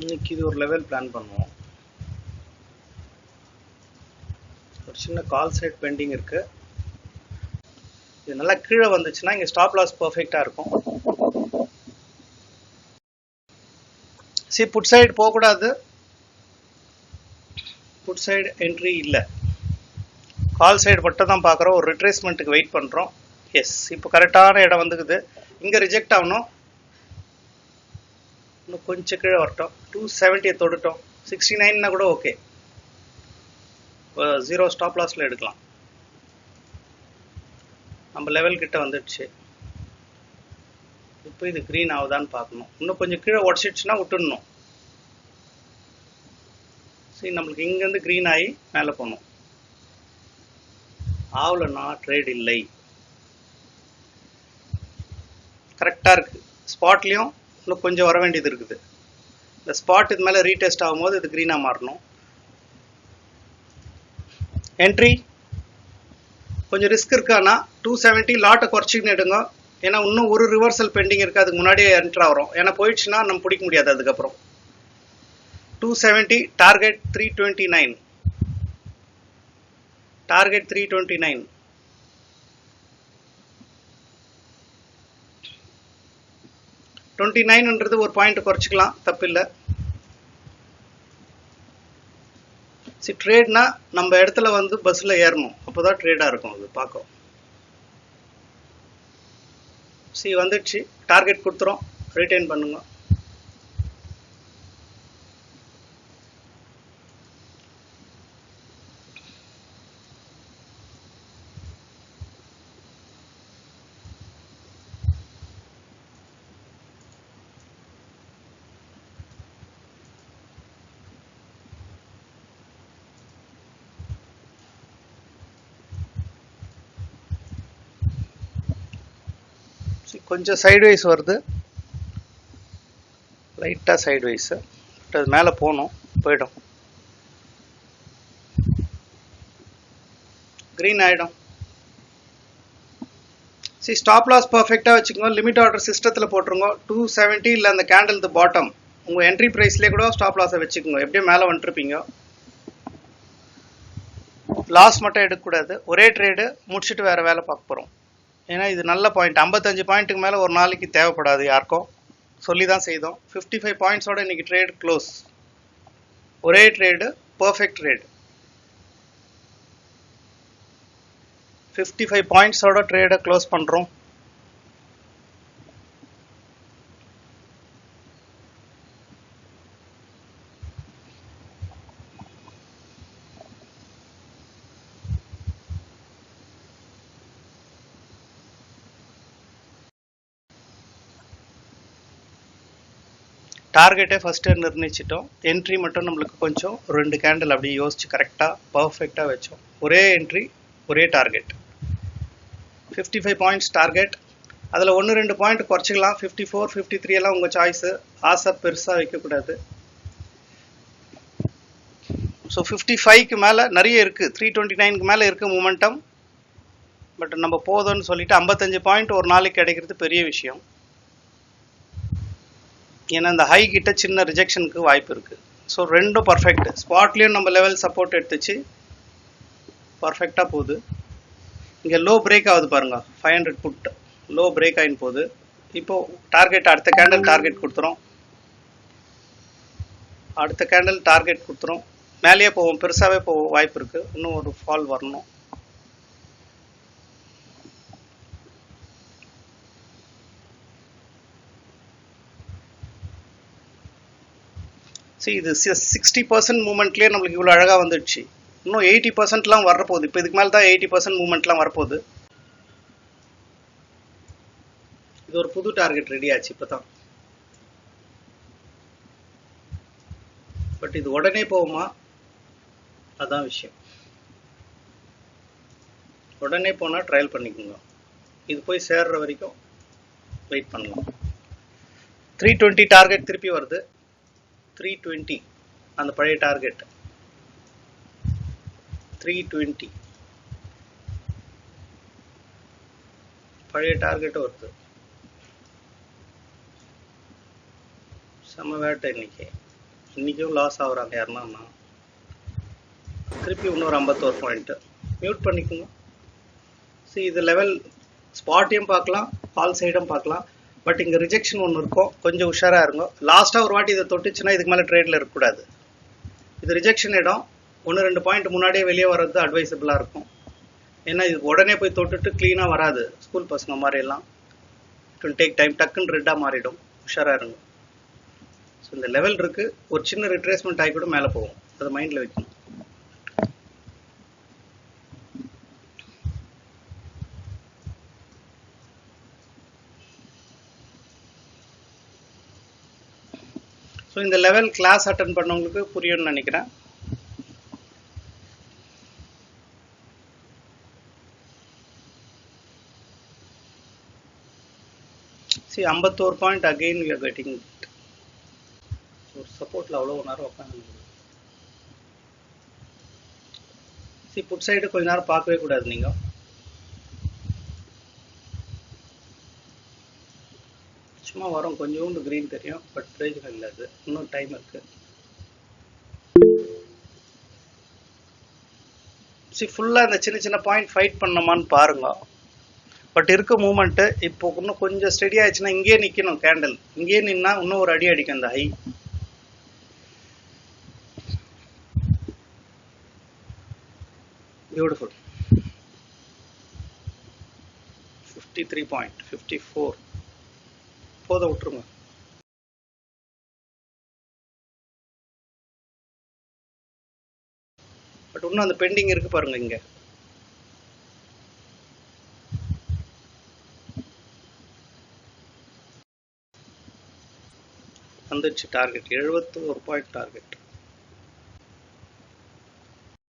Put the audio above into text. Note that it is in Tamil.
இன்னைக்கு இது ஒரு லெவல் பிளான் பண்ணுவோம். ஒரு சின்ன கால் சைட் பெண்டிங் இருக்கு. இது நல்லா கீழே வந்துச்சுன்னா இங்கே ஸ்டாப் லாஸ் பர்ஃபெக்டாக இருக்கும். சரி புட் சைடு போகக்கூடாது. புட் சைடு என்ட்ரி இல்லை. கால் சைடு மட்டும் தான் பார்க்குறோம். ஒரு ரிட்ரேஸ்மெண்ட்டுக்கு வெயிட் பண்ணுறோம் எஸ் இப்போ கரெக்டான இடம் வந்துக்குது. இங்கே ரிஜெக்ட் ஆகணும். இன்னும் கொஞ்சம் கீழே வரட்டும். டூ செவன்ட்டியை தொட்டுட்டோம். சிக்ஸ்டி நைன்னா கூட ஓகே ஜீரோ ஸ்டாப் லாஸில் எடுக்கலாம். நம்ம லெவல் கிட்ட வந்துடுச்சு. இப்போ இது க்ரீன் ஆகுதான்னு பார்க்கணும். இன்னும் கொஞ்சம் கீழே உடச்சிடுச்சுன்னா விட்டுடணும். சரி நம்மளுக்கு இங்கேருந்து க்ரீன் ஆகி மேலே போகணும். ஆவலன்னா ட்ரேட் இல்லை. கரெக்டாக இருக்குது ஸ்பாட்லேயும் இன்னும் கொஞ்சம் வர வேண்டியது இருக்குது. இந்த ஸ்பாட் இது மேலே ரீடெஸ்ட் ஆகும்போது இது க்ரீனாக மாறணும். என்ட்ரி கொஞ்சம் ரிஸ்க் இருக்கானா டூ செவன்ட்டி லாட்டை குறைச்சிக்கின்னு எடுங்க. ஏன்னா இன்னும் ஒரு ரிவர்சல் பெண்டிங் இருக்குது அதுக்கு முன்னாடியே என்ட்ரு ஆகிறோம். ஏன்னா போயிடுச்சுன்னா நம்ம பிடிக்க முடியாது அதுக்கப்புறம். Two seventy target three twenty nine target three twenty nine twenty நைன்ன்றது ஒரு பாயிண்ட் குறைச்சிக்கலாம் தப்பில்லை. சரி ட்ரேட்னா நம்ம இடத்துல வந்து பஸ்ஸில் ஏறணும். அப்போ தான் ட்ரேடாக இருக்கும் அது பார்க்கும் சி வந்துடுச்சு. டார்கெட் கொடுத்துரும் ரிட்டைன் பண்ணுங்க. கொஞ்சம் சைட்வைஸ் வருது. லைட்டாக சைட்வைஸு பட் அது மேலே போகணும். போயிடும். க்ரீன் ஆகிடும் சரி ஸ்டாப் லாஸ் பர்ஃபெக்டாக வச்சுக்கோங்க. லிமிட் ஆர்டர் சிஸ்டத்தில் போட்டுருங்க. டூ செவன்ட்டி இல்லை அந்த கேண்டில் த பாட்டம் உங்கள் என்ட்ரி ப்ரைஸ்லேயே கூட ஸ்டாப் லாஸை வச்சுக்கோங்க. எப்படியும் மேலே வந்துட்டுருப்பீங்க லாஸ் மட்டும் எடுக்கக்கூடாது. ஒரே ட்ரேடு முடிச்சுட்டு வேறு வேலை பார்க்க போகிறோம் ஏன்னா இது நல்ல பாயிண்ட் ஐம்பத்தஞ்சு பாயிண்ட்டுக்கு மேலே ஒரு நாளைக்கு தேவைப்படாது யாருக்கும். சொல்லி தான் செய்தோம். ஃபிஃப்டி ஃபைவ் பாயிண்ட்ஸோட இன்னைக்கு ட்ரேட் க்ளோஸ் ஒரே trade perfect trade fifty five பாயிண்ட்ஸோட ட்ரேடை க்ளோஸ் பண்ணுறோம் டார்கெட்டே ஃபஸ்ட்டே நிர்ணயிச்சிட்டோம். என்ட்ரி மட்டும் நம்மளுக்கு கொஞ்சம் ரெண்டு கேண்டில் அப்படியே யோசிச்சு கரெக்டாக பர்ஃபெக்டாக வச்சோம். ஒரே என்ட்ரி ஒரே target fifty five points target அதில் ஒன்று ரெண்டு பாயிண்ட் குறைச்சிக்கலாம். ஃபிஃப்டி ஃபோர் ஃபிஃப்டி த்ரீ எல்லாம் உங்கள் சாய்ஸு ஆசை பெருசாக வைக்கக்கூடாது. ஸோ ஃபிஃப்டி ஃபைவ்க்கு மேலே நிறைய இருக்குது த்ரீ டுவெண்ட்டி நைனுக்கு மேலே இருக்குது மூமெண்டம் பட் நம்ம போதும்னு சொல்லிட்டு ஐம்பத்தஞ்சு பாயிண்ட் ஒரு நாளைக்கு கிடைக்கிறது பெரிய விஷயம். ஏன்னா இந்த ஹை கிட்ட சின்ன ரிஜெக்ஷனுக்கு வாய்ப்பு இருக்குது ஸோ ரெண்டும் பர்ஃபெக்ட் ஸ்பாட்லேயும் நம்ம லெவல் சப்போர்ட் எடுத்துச்சு. பர்ஃபெக்டாக போகுது. இங்கே லோ பிரேக் ஆகுது பாருங்க. Five hundred put low break ஆகின்னு போகுது. இப்போது டார்கெட் அடுத்த கேண்டில் டார்கெட் கொடுத்துரும் அடுத்த கேண்டில் டார்கெட் கொடுத்துரும் மேலேயே போவோம். பெருசாகவே போக வாய்ப்பு இருக்குது இன்னும் ஒரு ஃபால் வரணும். சரி இது சிக்ஸ்டி பர்சன்ட் மூமெண்ட்லேயே நம்மளுக்கு இவ்வளோ அழகாக வந்துடுச்சு. இன்னும் எயிட்டி பர்சன்ட்லாம் வரப்போகுது. இப்போ இதுக்கு மேலே தான் எயிட்டி பர்சன்ட் மூமெண்ட்லாம் வரப்போகுது. இது ஒரு புது டார்கெட் ரெடி ஆச்சு இப்போ தான். பட் இது உடனே போகுமா? அதான் விஷயம். உடனே போனால் ட்ரையல் பண்ணிக்கோங்க. இது போய் சேர்ற வரைக்கும் வெயிட் பண்ணலாம். த்ரீ டுவெண்ட்டி டார்கெட் திருப்பி வருது. த்ரீ டுவெண்ட்டி அந்த பழைய டார்கெட் த்ரீ டுவெண்ட்டி பழைய டார்கெட்டும் வருது. செம்ம வேட்டை இன்னைக்கு. இன்றைக்கும் லாஸ் ஆகுறாங்க யாருன்னா திருப்பி இன்னொரு ஐம்பத்தோரு பாயிண்ட்டு மியூட் பண்ணிக்கோங்க. சி இது லெவல் ஸ்பாட்டையும் பார்க்கலாம் பால் சைடும் பார்க்கலாம். பட் இங்கே ரிஜெக்ஷன் ஒன்று இருக்கும். கொஞ்சம் உஷாராக இருக்கும் லாஸ்ட்டாக ஒரு வாட்டி இதை தொட்டுச்சுன்னா இதுக்கு மேலே ட்ரேடில் இருக்கக்கூடாது. இது ரிஜெக்ஷன் இடம். ஒன்று ரெண்டு பாயிண்ட் முன்னாடியே வெளியே வர்றது அட்வைசபிளாக இருக்கும். ஏன்னா இது உடனே போய் தொட்டுட்டு க்ளீனாக வராது. ஸ்கூல் பசங்க மாதிரியெல்லாம். இட் வில் டேக் டைம் டக்குன்னு ரெட்டாக மாறிடும். உஷாராக இருங்க. ஸோ இந்த லெவல் இருக்குது ஒரு சின்ன ரிட்ரேஸ்மெண்ட் ஆகி கூட மேலே போகும். அதை மைண்டில் வைக்கணும். ஸோ இந்த லெவல் கிளாஸ் அட்டன் பண்ணவங்களுக்கு புரியும்னு நினைக்கிறேன். சி ஐம்பத்தோரு point again we are getting ஒரு சப்போர்ட்டில் அவ்வளோ நேரம் உட்காந்து சி புட் சைடு கொஞ்ச நேரம் பார்க்கவே கூடாது நீங்கள் சும்மா வரும். கொஞ்சோண்டு க்ரீன் தெரியும் பட் பிரயோஜனம் இல்லை அது. இன்னும் டைம் இருக்கு. சி ஃபுல்லாக இந்த சின்ன சின்ன பாயிண்ட் ஃபைட் பண்ணோமான்னு பாருங்க. பட் இருக்க மூமெண்ட்டு இப்போ இன்னும் கொஞ்சம் ஸ்டெடி ஆயிடுச்சுன்னா இங்கேயே நிற்கணும் கேண்டில் இங்கேயே நின்னா இன்னும் ஒரு அடி அடிக்கும் அந்த high beautiful fifty three point fifty four போத விட்டுருங்க. பட் இன்னும் அந்த பெண்டிங் இருக்கு பாருங்க இங்க. வந்துச்சு டார்கெட் எழுபத்தி ஒரு பாயிண்ட் டார்கெட்